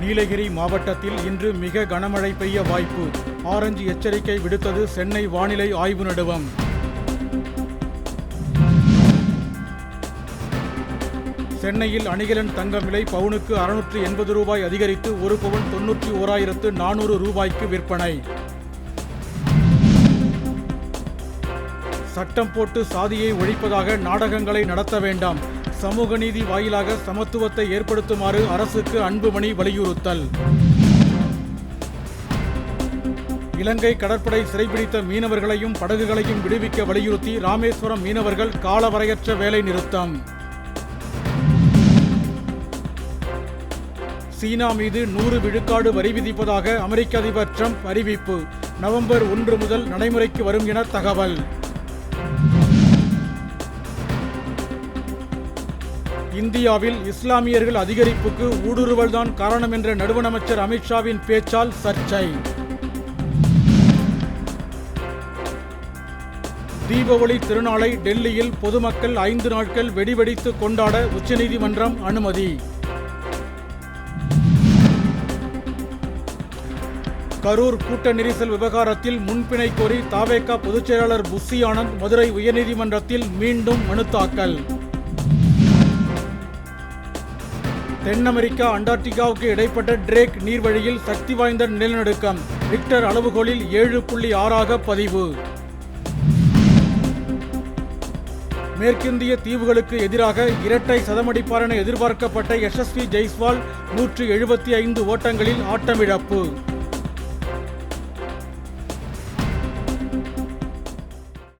நீலகிரி மாவட்டத்தில் இன்று மிக கனமழை பெய்ய வாய்ப்பு. ஆரஞ்சு எச்சரிக்கை விடுத்தது சென்னை வானிலை ஆய்வு நடுவம். சென்னையில் அணிகலன் தங்கம் விலை பவுனுக்கு அறுநூற்று எண்பது ரூபாய் அதிகரித்து ஒரு பவுன் தொன்னூற்றி ஓராயிரத்து நானூறு ரூபாய்க்கு விற்பனை. சட்டம் போட்டு சாதியை ஒழிப்பதாக நாடகங்களை நடத்த வேண்டாம். சமூக நீதி வாயிலாக சமத்துவத்தை ஏற்படுத்துமாறு அரசுக்கு அன்புமணி வலியுறுத்தல். இலங்கை கடற்படை சிறைபிடித்த மீனவர்களையும் படகுகளையும் விடுவிக்க வலியுறுத்தி ராமேஸ்வரம் மீனவர்கள் காலவரையற்ற வேலை நிறுத்தம். சீனா மீது நூறு விழுக்காடு வரி விதிப்பதாக அமெரிக்க அதிபர் ட்ரம்ப் அறிவிப்பு. நவம்பர் ஒன்று முதல் நடைமுறைக்கு வரும் என தகவல். இந்தியாவில் இஸ்லாமியர்கள் அதிகரிப்புக்கு ஊடுருவல்தான் காரணம் என்ற நடுவண் அமைச்சர் அமித்ஷாவின் பேச்சால் சர்ச்சை. தீபாவளி திருநாளை டெல்லியில் பொதுமக்கள் ஐந்து நாட்கள் வெடிவெடித்து கொண்டாட உச்சநீதிமன்றம் அனுமதி. கரூர் கூட்ட நெரிசல் விவகாரத்தில் முன்பிணை கோரி தாவேகா பொதுச்செயலாளர் புஸ்ஸி ஆனந்த் மதுரை உயர்நீதிமன்றத்தில் மீண்டும் மனு தாக்கல். தென் அமெரிக்கா அண்டார்டிகாவுக்கு இடைப்பட்ட டிரேக் நீர்வழியில் சக்தி வாய்ந்த நிலநடுக்கம். ரிக்டர் அளவுகோலில் ஏழு புள்ளி ஆறாக பதிவு. மேற்கிந்திய தீவுகளுக்கு எதிராக இரட்டை சதமடிப்பாரென எதிர்பார்க்கப்பட்ட யசஸ்வி ஜெய்ஸ்வால் நூற்று எழுபத்தி ஐந்து ஓட்டங்களில் ஆட்டமிழப்பு.